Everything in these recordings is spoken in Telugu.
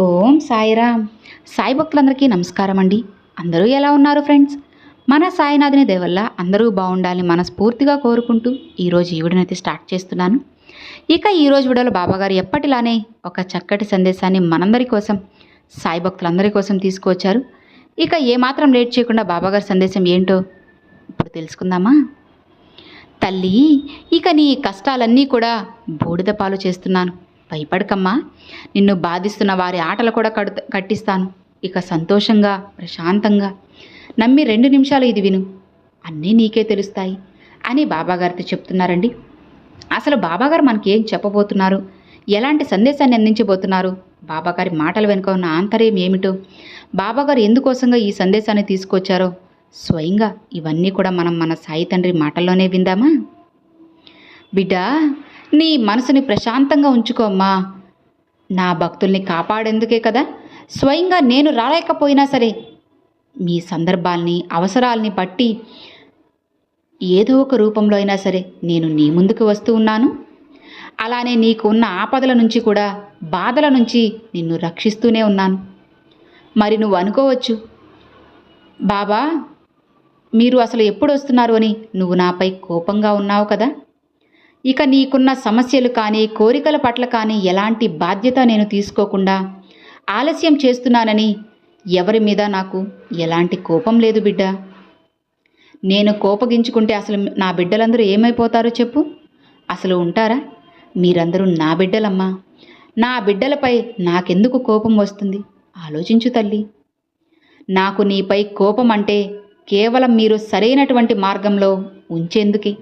ఓం సాయిరామ్. సాయి భక్తులందరికీ నమస్కారం అండి అందరూ ఎలా ఉన్నారు ఫ్రెండ్స్? మన సాయినాథుని దేవల్ల అందరూ బాగుండాలని మనస్ఫూర్తిగా కోరుకుంటూ ఈరోజు ఈ వీడియోనైతే స్టార్ట్ చేస్తున్నాను. ఇక ఈరోజు వీడియోలో బాబాగారు ఎప్పటిలానే ఒక చక్కటి సందేశాన్ని మనందరి కోసం సాయి భక్తులందరి కోసం తీసుకువచ్చారు. ఇక ఏమాత్రం లేట్ చేయకుండా బాబాగారి సందేశం ఏంటో ఇప్పుడు తెలుసుకుందామా? తల్లి ఇక నీ కష్టాలన్నీ కూడా బూడిద పాలు చేస్తున్నాను. భయపడకమ్మా. నిన్ను బాధిస్తున్న వారి ఆటలు కూడా కడు కట్టిస్తాను. ఇక సంతోషంగా ప్రశాంతంగా. నమ్మి రెండు నిమిషాలు ఇది విను. అన్నీ నీకే తెలుస్తాయి అని బాబాగారితో చెప్తున్నారండి. అసలు బాబాగారు మనకి ఏం చెప్పబోతున్నారు? ఎలాంటి సందేశాన్ని అందించబోతున్నారు? బాబాగారి మాటల వెనుక ఉన్న ఆంతర్యం ఏమిటో? బాబాగారు ఎందుకోసంగా ఈ సందేశాన్ని తీసుకొచ్చారో? స్వయంగా ఇవన్నీ కూడా మనం మన సాయి తండ్రి మాటల్లోనే విందామా? బిడ్డా నీ మనసుని ప్రశాంతంగా ఉంచుకోమ్మా నా భక్తుల్ని కాపాడేందుకే కదా? స్వయంగా నేను రాలేకపోయినా సరే మీ సందర్భాల్ని అవసరాల్ని బట్టి ఏదో ఒక రూపంలో అయినా సరే నేను నీ ముందుకు వస్తూ ఉన్నాను. అలానే నీకు ఉన్న ఆపదల నుంచి కూడా బాధల నుంచి నిన్ను రక్షిస్తూనే ఉన్నాను. మరి నువ్వు అనుకోవచ్చు బాబా మీరు అసలు ఎప్పుడు వస్తున్నారు అని నువ్వు నాపై కోపంగా ఉన్నావు కదా? ఇక నీకున్న సమస్యలు కానీ కోరికల పట్ల కానీ ఎలాంటి బాధ్యత నేను తీసుకోకుండా ఆలస్యం చేస్తున్నానని ఎవరి మీద నాకు ఎలాంటి కోపం లేదు బిడ్డ. నేను కోపగించుకుంటే అసలు నా బిడ్డలందరూ ఏమైపోతారో చెప్పు. అసలు ఉంటారా? మీరందరూ నా బిడ్డలమ్మా. నా బిడ్డలపై నాకెందుకు కోపం వస్తుంది? ఆలోచించు తల్లి. నాకు నీపై కోపం అంటే కేవలం మీరు సరైనటువంటి మార్గంలో ఉంచేందుకే.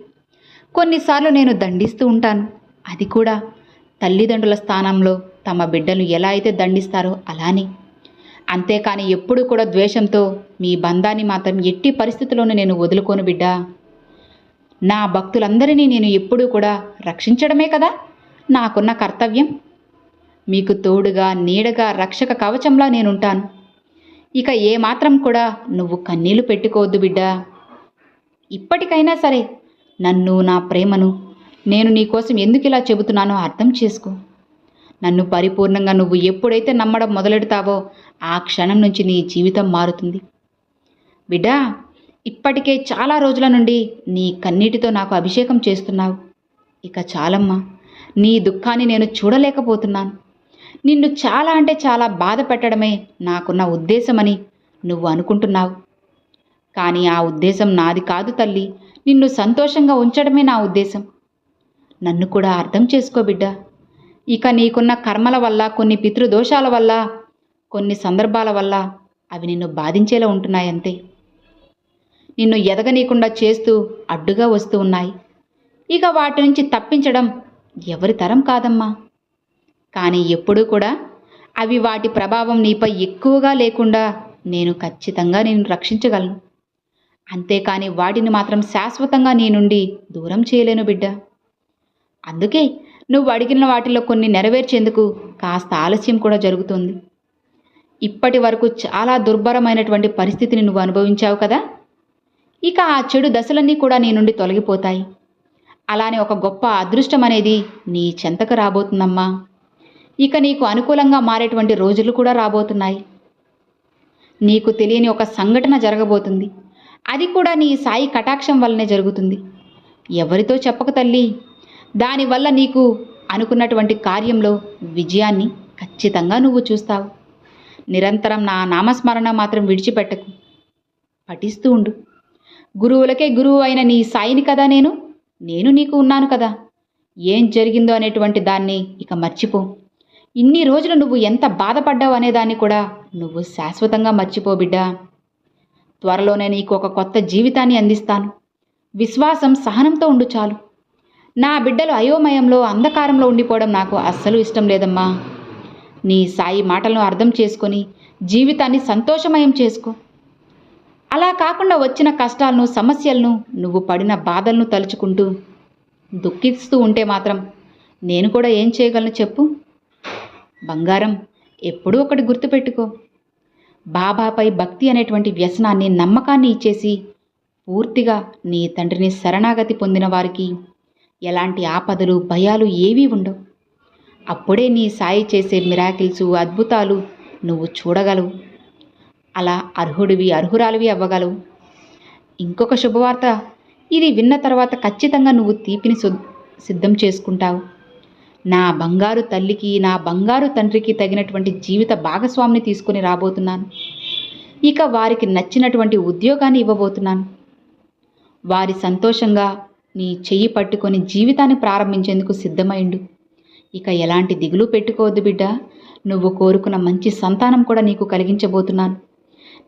కొన్నిసార్లు నేను దండిస్తూ ఉంటాను. అది కూడా తల్లిదండ్రుల స్థానంలో తమ బిడ్డలు ఎలా అయితే దండిస్తారో అలానే. అంతేకాని ఎప్పుడు కూడా ద్వేషంతో మీ బంధాన్ని మాత్రం ఎట్టి పరిస్థితుల్లోనూ నేను వదులుకోను బిడ్డా. నా భక్తులందరినీ నేను ఎప్పుడూ కూడా రక్షించడమే కదా నాకున్న కర్తవ్యం. మీకు తోడుగా నీడగా రక్షక కవచంలా నేనుంటాను. ఇక ఏమాత్రం కూడా నువ్వు కన్నీళ్ళు పెట్టుకోవద్దు బిడ్డా. ఇప్పటికైనా సరే నన్ను నా ప్రేమను నేను నీకోసం ఎందుకు ఇలా చెబుతున్నానో అర్థం చేసుకో. నన్ను పరిపూర్ణంగా నువ్వు ఎప్పుడైతే నమ్మడం మొదలెడతావో ఆ క్షణం నుంచి నీ జీవితం మారుతుంది. బిడ్డా ఇప్పటికే చాలా రోజుల నుండి నీ కన్నీటితో నాకు అభిషేకం చేస్తున్నావు. ఇక చాలమ్మా నీ దుఃఖాన్ని నేను చూడలేకపోతున్నాను. నిన్ను చాలా అంటే చాలా బాధ పెట్టడమే నాకున్న ఉద్దేశమని నువ్వు అనుకుంటున్నావు. కానీ ఆ ఉద్దేశం నాది కాదు తల్లి. నిన్ను సంతోషంగా ఉంచడమే నా ఉద్దేశం. నన్ను కూడా అర్థం చేసుకో బిడ్డ. ఇక నీకున్న కర్మల వల్ల కొన్ని పితృదోషాల వల్ల కొన్ని సందర్భాల వల్ల అవి నిన్ను బాధించేలా ఉంటున్నాయంతే. నిన్ను ఎదగనీయకుండా చేస్తూ అడ్డుగా వస్తూ ఉన్నాయి. ఇక వాటి నుంచి తప్పించడం ఎవరి తరం కాదమ్మా. కానీ ఎప్పుడూ కూడా అవి వాటి ప్రభావం నీపై ఎక్కువగా లేకుండా నేను ఖచ్చితంగా నేను రక్షించగలను. అంతేకాని వాటిని మాత్రం శాశ్వతంగా నీ నుండి దూరం చేయలేను బిడ్డ. అందుకే నువ్వు అడిగిన వాటిలో కొన్ని నెరవేర్చేందుకు కాస్త ఆలస్యం కూడా జరుగుతుంది. ఇప్పటి వరకు చాలా దుర్భరమైనటువంటి పరిస్థితిని నువ్వు అనుభవించావు కదా? ఇక ఆ చెడు దశలన్నీ కూడా నీ నుండి తొలగిపోతాయి. అలానే ఒక గొప్ప అదృష్టం అనేది నీ చెంతకు రాబోతుందమ్మా. ఇక నీకు అనుకూలంగా మారేటువంటి రోజులు కూడా రాబోతున్నాయి. నీకు తెలియని ఒక సంఘటన జరగబోతుంది. అది కూడా నీ సాయి కటాక్షం వల్లనే జరుగుతుంది. ఎవరితో చెప్పక తల్లి. దానివల్ల నీకు అనుకున్నటువంటి కార్యంలో విజయాన్ని ఖచ్చితంగా నువ్వు చూస్తావు. నిరంతరం నా నామస్మరణ మాత్రం విడిచిపెట్టకు. పఠిస్తూ ఉండు. గురువులకే గురువు అయిన నీ సాయిని కదా నేను? నేను నీకు ఉన్నాను కదా. ఏం జరిగిందో అనేటువంటి దాన్ని ఇక మర్చిపో. ఇన్ని రోజులు నువ్వు ఎంత బాధపడ్డావు అనేదాన్ని కూడా నువ్వు శాశ్వతంగా మర్చిపో బిడ్డా. త్వరలోనే నీకు ఒక కొత్త జీవితాన్ని అందిస్తాను. విశ్వాసం సహనంతో ఉండు చాలు. నా బిడ్డలు అయోమయంలో అంధకారంలో ఉండిపోవడం నాకు అస్సలు ఇష్టం లేదమ్మా. నీ సాయి మాటలను అర్థం చేసుకొని జీవితాన్ని సంతోషమయం చేసుకో. అలా కాకుండా వచ్చిన కష్టాలను సమస్యలను నువ్వు పడిన బాధలను తలుచుకుంటూ దుఃఖిస్తూ ఉంటే మాత్రం నేను కూడా ఏం చేయగలను చెప్పు? బంగారం ఎప్పుడూ ఒకటి గుర్తుపెట్టుకో. బాబాపై భక్తి అనేటువంటి వ్యసనాన్ని నమ్మకాన్ని ఇచ్చేసి పూర్తిగా నీ తండ్రిని శరణాగతి పొందిన వారికి ఎలాంటి ఆపదలు భయాలు ఏవీ ఉండవు. అప్పుడే నీ సాయి చేసే మిరాకిల్స్ అద్భుతాలు నువ్వు చూడగలవు. అలా అర్హుడివి అర్హురాలివి అవ్వగలవు. ఇంకొక శుభవార్త ఇది విన్న తర్వాత ఖచ్చితంగా నువ్వు తీపిని సిద్ధం చేసుకుంటావు. నా బంగారు తల్లికి నా బంగారు తండ్రికి తగినటువంటి జీవిత భాగస్వామిని తీసుకుని రాబోతున్నాను. ఇక వారికి నచ్చినటువంటి ఉద్యోగాన్ని ఇవ్వబోతున్నాను. వారి సంతోషంగా నీ చెయ్యి పట్టుకొని జీవితాన్ని ప్రారంభించేందుకు సిద్ధమైండు. ఇక ఎలాంటి దిగులు పెట్టుకోవద్దు బిడ్డ. నువ్వు కోరుకున్న మంచి సంతానం కూడా నీకు కలిగించబోతున్నాను.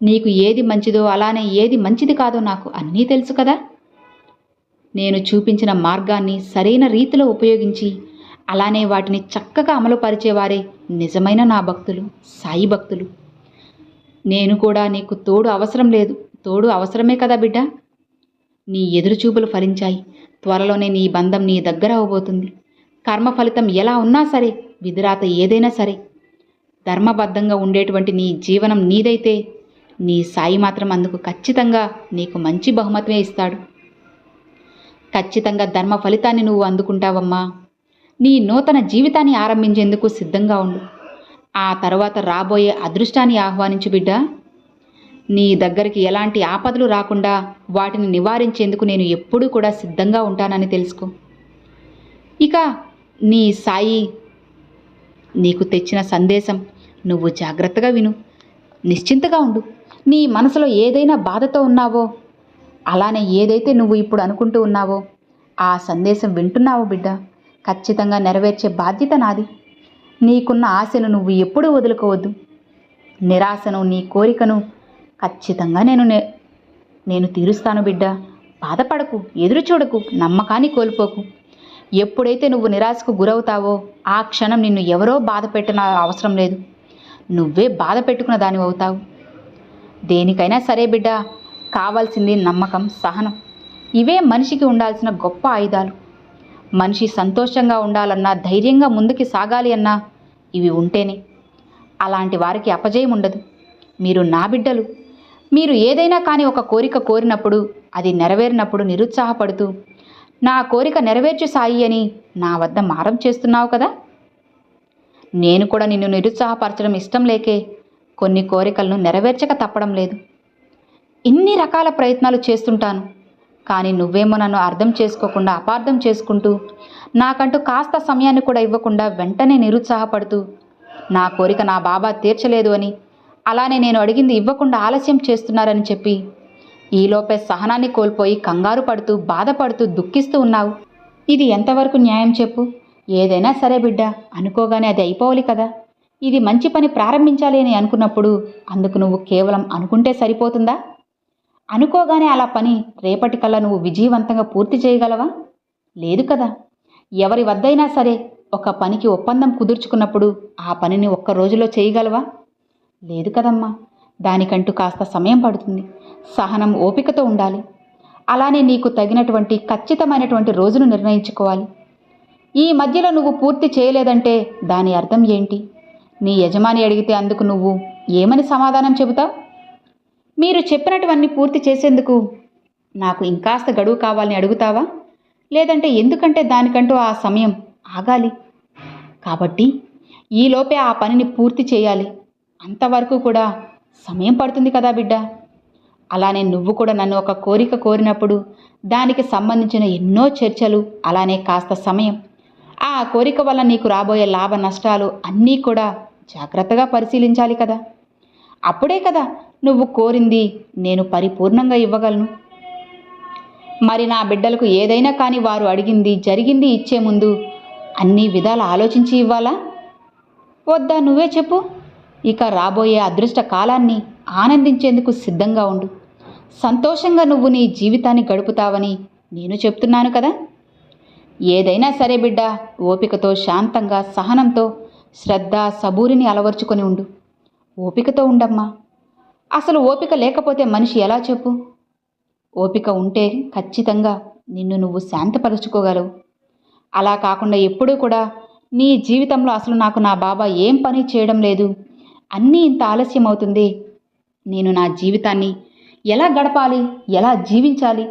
నీకు ఏది మంచిదో అలానే ఏది మంచిది కాదో నాకు అన్నీ తెలుసు కదా. నేను చూపించిన మార్గాన్ని సరైన రీతిలో ఉపయోగించి అలానే వాటిని చక్కగా అమలుపరిచేవారే నిజమైన నా భక్తులు సాయి భక్తులు. నేను కూడా నీకు తోడు అవసరం లేదు. తోడు అవసరమే కదా బిడ్డ? నీ ఎదురుచూపులు ఫలించాయి. త్వరలోనే నీ బంధం నీ దగ్గర అవబోతుంది. కర్మ ఫలితం ఎలా ఉన్నా సరే విధిరాత ఏదైనా సరే. ధర్మబద్ధంగా ఉండేటువంటి నీ జీవనం నీదైతే నీ సాయి మాత్రం అందుకు ఖచ్చితంగా నీకు మంచి బహుమతమే ఇస్తాడు. ఖచ్చితంగా ధర్మ ఫలితాన్ని నువ్వు అందుకుంటావమ్మా. నీ నూతన జీవితాన్ని ఆరంభించేందుకు సిద్ధంగా ఉండు. ఆ తర్వాత రాబోయే అదృష్టాన్ని ఆహ్వానించు బిడ్డ. నీ దగ్గరికి ఎలాంటి ఆపదలు రాకుండా వాటిని నివారించేందుకు నేను ఎప్పుడూ కూడా సిద్ధంగా ఉంటానని తెలుసుకో. ఇక నీ సాయి నీకు తెచ్చిన సందేశం నువ్వు జాగ్రత్తగా విను. నిశ్చింతగా ఉండు. నీ మనసులో ఏదైనా బాధతో ఉన్నావో అలానే ఏదైతే నువ్వు ఇప్పుడు అనుకుంటూ ఉన్నావో ఆ సందేశం వింటున్నావు బిడ్డ. ఖచ్చితంగా నెరవేర్చే బాధ్యత నాది. నీకున్న ఆశను నువ్వు ఎప్పుడూ వదులుకోవద్దు. నిరాశను నీ కోరికను ఖచ్చితంగా నేను నే- నేను తీరుస్తాను బిడ్డ. బాధపడకు ఎదురు చూడకు నమ్మకాన్ని కోల్పోకు. ఎప్పుడైతే నువ్వు నిరాశకు గురవుతావో ఆ క్షణం నిన్ను ఎవరో బాధ పెట్టిన అవసరం లేదు. నువ్వే బాధ పెట్టుకున్న దాని అవుతావు. దేనికైనా సరే బిడ్డ కావాల్సింది నమ్మకం సహనం. ఇవే మనిషికి ఉండాల్సిన గొప్ప ఆయుధాలు. మనిషి సంతోషంగా ఉండాలన్నా ధైర్యంగా ముందుకు సాగాలి అన్నా ఇవి ఉంటేనే. అలాంటి వారికి అపజయం ఉండదు. మీరు నా బిడ్డలు. మీరు ఏదైనా కానీ ఒక కోరిక కోరినప్పుడు అది నెరవేరినప్పుడు నిరుత్సాహపడుతూ నా కోరిక నెరవేర్చు సాయి అని నా వద్ద మారం చేస్తున్నావు కదా? నేను కూడా నిన్ను నిరుత్సాహపరచడం ఇష్టం లేకే కొన్ని కోరికలను నెరవేర్చక తప్పడం లేదు. ఇన్ని రకాల ప్రయత్నాలు చేస్తుంటాను. కానీ నువ్వేమో నన్ను అర్థం చేసుకోకుండా అపార్థం చేసుకుంటూ నాకంటూ కాస్త సమయాన్ని కూడా ఇవ్వకుండా వెంటనే నిరుత్సాహపడుతూ నా కోరిక నా బాబా తీర్చలేదు అని అలానే నేను అడిగింది ఇవ్వకుండా ఆలస్యం చేస్తున్నారని చెప్పి ఈలోపే సహనాన్ని కోల్పోయి కంగారు పడుతూ బాధపడుతూ దుఃఖిస్తూ ఉన్నావు. ఇది ఎంతవరకు న్యాయం చెప్పు? ఏదైనా సరే బిడ్డ అనుకోగానే అది అయిపోవాలి కదా. ఇది మంచి పని ప్రారంభించాలి అని అనుకున్నప్పుడు అందుకు నువ్వు కేవలం అనుకుంటే సరిపోతుందా? అనుకోగానే అలా పని రేపటికల్లా నువ్వు విజయవంతంగా పూర్తి చేయగలవా? లేదు కదా. ఎవరి వద్దైనా సరే ఒక పనికి ఒప్పందం కుదుర్చుకున్నప్పుడు ఆ పనిని ఒక్క రోజులో చేయగలవా? లేదు కదమ్మా. దానికంటూ కాస్త సమయం పడుతుంది. సహనం ఓపికతో ఉండాలి. అలానే నీకు తగినటువంటి ఖచ్చితమైనటువంటి రోజును నిర్ణయించుకోవాలి. ఈ మధ్యలో నువ్వు పూర్తి చేయలేదంటే దాని అర్థం ఏంటి? నీ యజమాని అడిగితే అందుకు నువ్వు ఏమని సమాధానం చెబుతావు? మీరు చెప్పినటువన్నీ పూర్తి చేసేందుకు నాకు ఇంకాస్త గడువు కావాలని అడుగుతావా? లేదంటే ఎందుకంటే దానికంటూ ఆ సమయం ఆగాలి? కాబట్టి ఈలోపే ఆ పనిని పూర్తి చేయాలి. అంతవరకు కూడా సమయం పడుతుంది కదా బిడ్డ. అలానే నువ్వు కూడా నన్ను ఒక కోరిక కోరినప్పుడు దానికి సంబంధించిన ఎన్నో చర్చలు అలానే కాస్త సమయం. ఆ కోరిక వల్ల నీకు రాబోయే లాభ నష్టాలు అన్నీ కూడా జాగ్రత్తగా పరిశీలించాలి కదా. అప్పుడే కదా నువ్వు కోరింది నేను పరిపూర్ణంగా ఇవ్వగలను. మరి నా బిడ్డలకు ఏదైనా కానీ వారు అడిగింది జరిగింది ఇచ్చే ముందు అన్ని విధాలు ఆలోచించి ఇవ్వాలా? వద్దా నువ్వే చెప్పు. ఇక రాబోయే అదృష్ట కాలాన్ని ఆనందించేందుకు సిద్ధంగా ఉండు. సంతోషంగా నువ్వు నీ జీవితాన్ని గడుపుతావని నేను చెప్తున్నాను కదా. ఏదైనా సరే బిడ్డ ఓపికతో శాంతంగా సహనంతో శ్రద్ధ సబూరిని అలవర్చుకొని ఉండు. ఓపికతో ఉండమ్మా. అసలు ఓపిక లేకపోతే మనిషి ఎలా చెప్పు? ఓపిక ఉంటే ఖచ్చితంగా నిన్ను నువ్వు శాంతపరుచుకోగలవు. అలా కాకుండా ఎప్పుడూ కూడా నీ జీవితంలో అసలు నాకు నా బాబా ఏం పని చేయడం లేదు. అన్నీ ఇంత ఆలస్యం అవుతుంది. నేను నా జీవితాన్ని ఎలా గడపాలి ఎలా జీవించాలి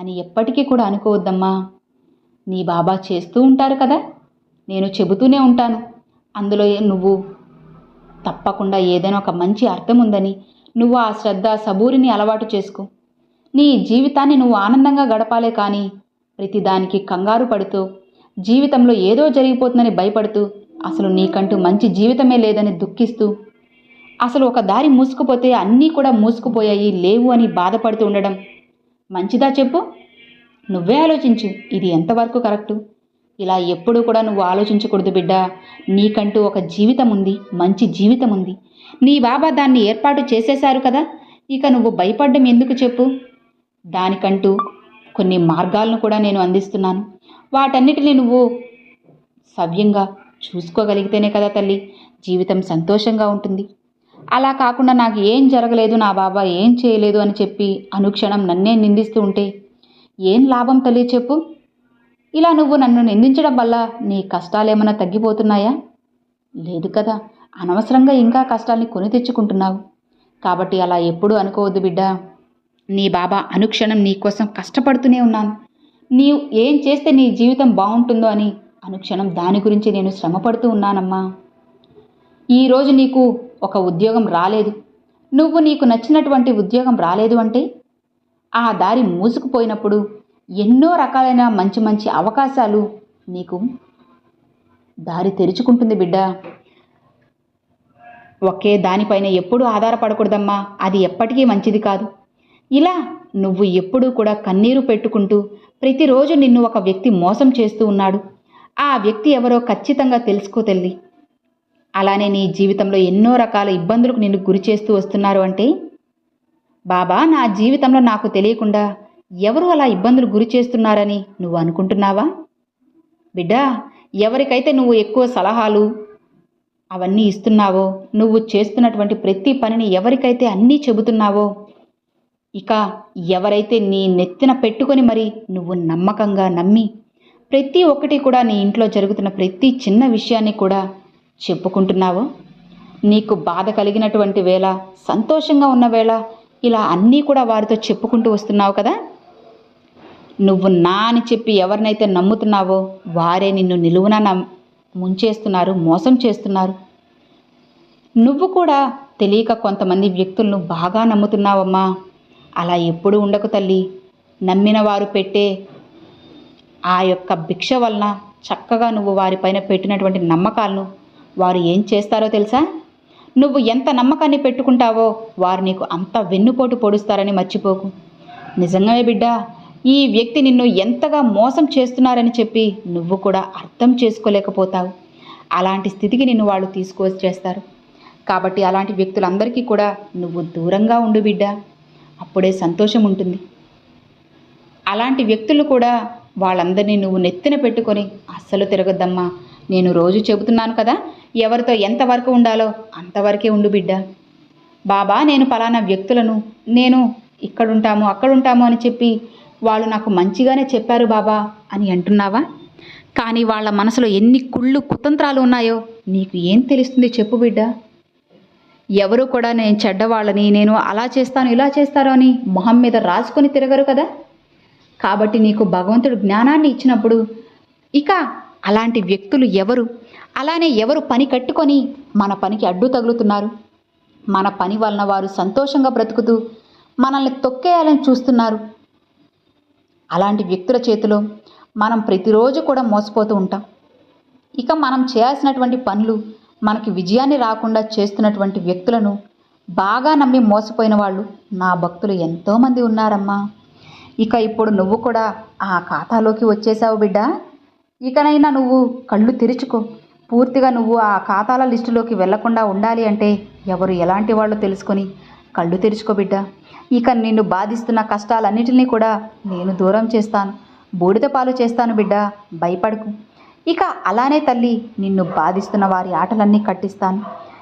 అని ఎప్పటికీ కూడా అనుకోవద్దమ్మా. నీ బాబా చేస్తూ ఉంటారు కదా? నేను చెబుతూనే ఉంటాను. అందులో నువ్వు తప్పకుండా ఏదైనా ఒక మంచి అర్థం ఉందని నువ్వు ఆ శ్రద్ధ సబూరిని అలవాటు చేసుకో. నీ జీవితాన్ని నువ్వు ఆనందంగా గడపాలే కానీ ప్రతిదానికి కంగారు పడుతూ జీవితంలో ఏదో జరిగిపోతుందని భయపడుతూ అసలు నీకంటూ మంచి జీవితమే లేదని దుఃఖిస్తూ అసలు ఒక దారి మూసుకుపోతే అన్నీ కూడా మూసుకుపోయాయి లేవు అని బాధపడుతూ ఉండడం. మంచిదా చెప్పు? నువ్వే ఆలోచించు. ఇది ఎంతవరకు కరెక్టు? ఇలా ఎప్పుడూ కూడా నువ్వు ఆలోచించకూడదు బిడ్డ. నీకంటూ ఒక జీవితం ఉంది మంచి జీవితం ఉంది నీ బాబా దాన్ని ఏర్పాటు చేసేశారు కదా ఇక నువ్వు భయపడ్డం ఎందుకు చెప్పు? దానికంటూ కొన్ని మార్గాలను కూడా నేను అందిస్తున్నాను. వాటన్నిటిని నువ్వు సవ్యంగా చూసుకోగలిగితేనే కదా తల్లి జీవితం సంతోషంగా ఉంటుంది. అలా కాకుండా నాకు ఏం జరగలేదు నా బాబా ఏం చేయలేదు అని చెప్పి అనుక్షణం నన్నే నిందిస్తూ ఉంటే ఏం లాభం తల్లి చెప్పు? ఇలా నువ్వు నన్ను నిందించడం వల్ల నీ కష్టాలేమైనా తగ్గిపోతున్నాయా? లేదు కదా. అనవసరంగా ఇంకా కష్టాల్ని కొని తెచ్చుకుంటున్నావు. కాబట్టి అలా ఎప్పుడూ అనుకోవద్దు బిడ్డ. నీ బాబా అనుక్షణం నీకోసం కష్టపడుతూనే ఉన్నాను. నీవు ఏం చేస్తే నీ జీవితం బాగుంటుందో అని అనుక్షణం దాని గురించి నేను శ్రమపడుతూ ఉన్నానమ్మా. ఈరోజు నీకు ఒక ఉద్యోగం రాలేదు. నువ్వు నీకు నచ్చినటువంటి ఉద్యోగం రాలేదు అంటే? ఆ దారి మూసుకుపోయినప్పుడు ఎన్నో రకాలైన మంచి మంచి అవకాశాలు నీకు దారి తెరుచుకుంటుంది బిడ్డ. ఒకే దానిపైన ఎప్పుడూ ఆధారపడకూడదమ్మా. అది ఎప్పటికీ మంచిది కాదు. ఇలా నువ్వు ఎప్పుడూ కూడా కన్నీరు పెట్టుకుంటూ ప్రతిరోజు నిన్ను ఒక వ్యక్తి మోసం చేస్తూ ఉన్నాడు. ఆ వ్యక్తి ఎవరో ఖచ్చితంగా తెలుసుకో తల్లి. అలానే నీ జీవితంలో ఎన్నో రకాల ఇబ్బందులకు నిన్ను గురి చేస్తూ వస్తున్నారు అంటే? బాబా నా జీవితంలో నాకు తెలియకుండా ఎవరు అలా ఇబ్బందులు గురి చేస్తున్నారని నువ్వు అనుకుంటున్నావా? బిడ్డా ఎవరికైతే నువ్వు ఎక్కువ సలహాలు అవన్నీ ఇస్తున్నావో? నువ్వు చేస్తున్నటువంటి ప్రతి పనిని ఎవరికైతే అన్నీ చెబుతున్నావో? ఇక ఎవరైతే నీ నెత్తిన పెట్టుకొని మరి నువ్వు నమ్మకంగా నమ్మి ప్రతి ఒక్కటి కూడా నీ ఇంట్లో జరుగుతున్న ప్రతి చిన్న విషయాన్ని కూడా చెప్పుకుంటున్నావో? నీకు బాధ కలిగినటువంటి వేళ సంతోషంగా ఉన్న వేళ ఇలా అన్నీ కూడా వారితో చెప్పుకుంటూ వస్తున్నావు కదా? నువ్వు నా అని చెప్పి ఎవరినైతే నమ్ముతున్నావో వారే నిన్ను నిలువున ముంచేస్తున్నారు మోసం చేస్తున్నారు. నువ్వు కూడా తెలియక కొంతమంది వ్యక్తులను బాగా నమ్ముతున్నావమ్మా. అలా ఎప్పుడు ఉండకు తల్లి. నమ్మిన వారు పెట్టే ఆ యొక్క భిక్ష వలన చక్కగా నువ్వు వారిపైన పెట్టినటువంటి నమ్మకాలను వారు ఏం చేస్తారో తెలుసా? నువ్వు ఎంత నమ్మకాన్ని పెట్టుకుంటావో వారు నీకు అంత వెన్నుపోటు పొడుస్తారని మర్చిపోకు. నిజంగానే బిడ్డ ఈ వ్యక్తి నిన్ను ఎంతగా మోసం చేస్తున్నారని చెప్పి నువ్వు కూడా అర్థం చేసుకోలేకపోతావు. అలాంటి స్థితికి నిన్ను వాళ్ళు తీసుకొచ్చేస్తారు కాబట్టి అలాంటి వ్యక్తులందరికీ కూడా నువ్వు దూరంగా ఉండు బిడ్డ. అప్పుడే సంతోషం ఉంటుంది అలాంటి వ్యక్తులు కూడా వాళ్ళందరినీ నువ్వు నెత్తిన పెట్టుకొని అస్సలు తిరగద్దమ్మా. నేను రోజు చెబుతున్నాను కదా ఎవరితో ఎంతవరకు ఉండాలో అంతవరకే ఉండు బిడ్డ. బాబా నేను పలానా వ్యక్తులను నేను ఇక్కడుంటాము అక్కడుంటాము అని చెప్పి వాళ్ళు నాకు మంచిగానే చెప్పారు బాబా అని అంటున్నావా? కానీ వాళ్ళ మనసులో ఎన్ని కుళ్ళు కుతంత్రాలు ఉన్నాయో నీకు ఏం తెలుస్తుంది చెప్పు బిడ్డ. ఎవరు కూడా నేను చెడ్డవాళ్ళని నేను అలా చేస్తాను ఇలా చేస్తాను అని మొహం మీద రాసుకొని తిరగరు కదా? కాబట్టి నీకు భగవంతుడు జ్ఞానాన్ని ఇచ్చినప్పుడు ఇక అలాంటి వ్యక్తులు ఎవరు? అలానే ఎవరు పని కట్టుకొని మన పనికి అడ్డు తగులుతున్నారు? మన పని వలన వారు సంతోషంగా బ్రతుకుతూ మనల్ని తొక్కేయాలని చూస్తున్నారు? అలాంటి వ్యక్తుల చేతిలో మనం ప్రతిరోజు కూడా మోసపోతూ ఉంటాం. ఇక మనం చేయాల్సినటువంటి పనులు మనకి విజయాన్ని రాకుండా చేస్తున్నటువంటి వ్యక్తులను బాగా నమ్మి మోసపోయిన వాళ్ళు నా భక్తులు ఎంతోమంది ఉన్నారమ్మా. ఇక ఇప్పుడు నువ్వు కూడా ఆ ఖాతాలోకి వచ్చేసావు బిడ్డ. ఇకనైనా నువ్వు కళ్ళు తెరుచుకో. పూర్తిగా నువ్వు ఆ ఖాతాల లిస్టులోకి వెళ్ళకుండా ఉండాలి అంటే ఎవరు ఎలాంటి వాళ్ళు తెలుసుకొని కళ్ళు తెరుచుకో బిడ్డ. ఇక నిన్ను బాధిస్తున్న కష్టాలన్నిటినీ కూడా నేను దూరం చేస్తాను. బూడిద పాలు చేస్తాను బిడ్డ. భయపడకు. ఇక అలానే తల్లి నిన్ను బాధిస్తున్న వారి ఆటలన్నీ కట్టిస్తాను.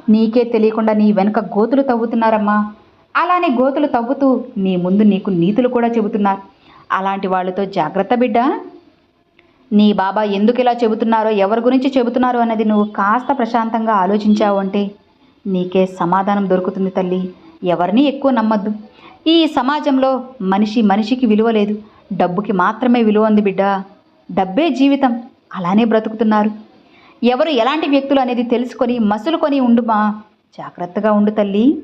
నీకే తెలియకుండా నీ వెనుక గోతులు తవ్వుతున్నారమ్మా. అలానే గోతులు తవ్వుతూ నీ ముందు నీకు నీతులు కూడా చెబుతున్నారు. అలాంటి వాళ్ళతో జాగ్రత్త బిడ్డ. నీ బాబా ఎందుకు ఇలా చెబుతున్నారో ఎవరి గురించి చెబుతున్నారో అనేది నువ్వు కాస్త ప్రశాంతంగా ఆలోచించావు అంటే నీకే సమాధానం దొరుకుతుంది తల్లి. ఎవరిని ఎక్కువ నమ్మద్దు. ఈ సమాజంలో మనిషి మనిషికి విలువ లేదు. డబ్బుకి మాత్రమే విలువ ఉంది బిడ్డ. డబ్బే జీవితం. అలానే బ్రతుకుతున్నారు. ఎవరు ఎలాంటి వ్యక్తులు అనేది తెలుసుకొని మసులుకొని ఉండుమా జాగ్రత్తగా ఉండు తల్లి.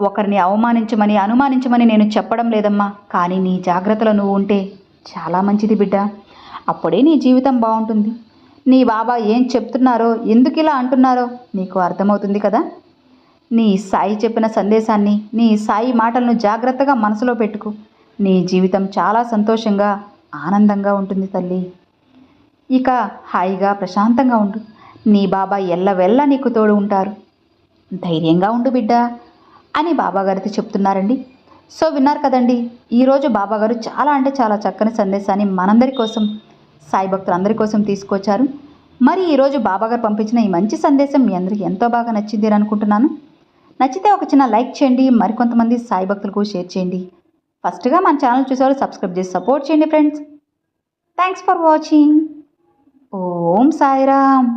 ఒకరిని అవమానించమని అనుమానించమని నేను చెప్పడం లేదమ్మా. కానీ నీ జాగ్రత్తలో నువ్వు ఉంటే చాలా మంచిది బిడ్డ. అప్పుడే నీ జీవితం బాగుంటుంది. నీ బాబా ఏం చెప్తున్నారో ఎందుకు ఇలా అంటున్నారో నీకు అర్థమవుతుంది కదా? నీ సాయి చెప్పిన సందేశాన్ని నీ సాయి మాటలను జాగ్రత్తగా మనసులో పెట్టుకు. నీ జీవితం చాలా సంతోషంగా ఆనందంగా ఉంటుంది తల్లి. ఇక హాయిగా ప్రశాంతంగా ఉండు. నీ బాబా ఎల్లవెల్ల నీకు తోడు ఉంటారు. ధైర్యంగా ఉండు బిడ్డ అని బాబాగారితో చెప్తున్నారండి. సో విన్నారు కదండి ఈరోజు బాబాగారు చాలా అంటే చాలా చక్కని సందేశాన్ని మనందరి కోసం సాయి భక్తులందరి కోసం తీసుకొచ్చారు. మరి ఈరోజు బాబాగారు పంపించిన ఈ మంచి సందేశం మీ అందరికీ ఎంతో బాగా నచ్చింది అని అనుకుంటున్నాను. నచ్చితే ఒక చిన్న లైక్ చేయండి మరికొంతమంది సాయి భక్తులకు షేర్ చేయండి. ఫస్ట్గా మన ఛానల్ చూసేవాళ్ళు సబ్స్క్రైబ్ చేసి సపోర్ట్ చేయండి friends. Thanks for watching. Om Sairam.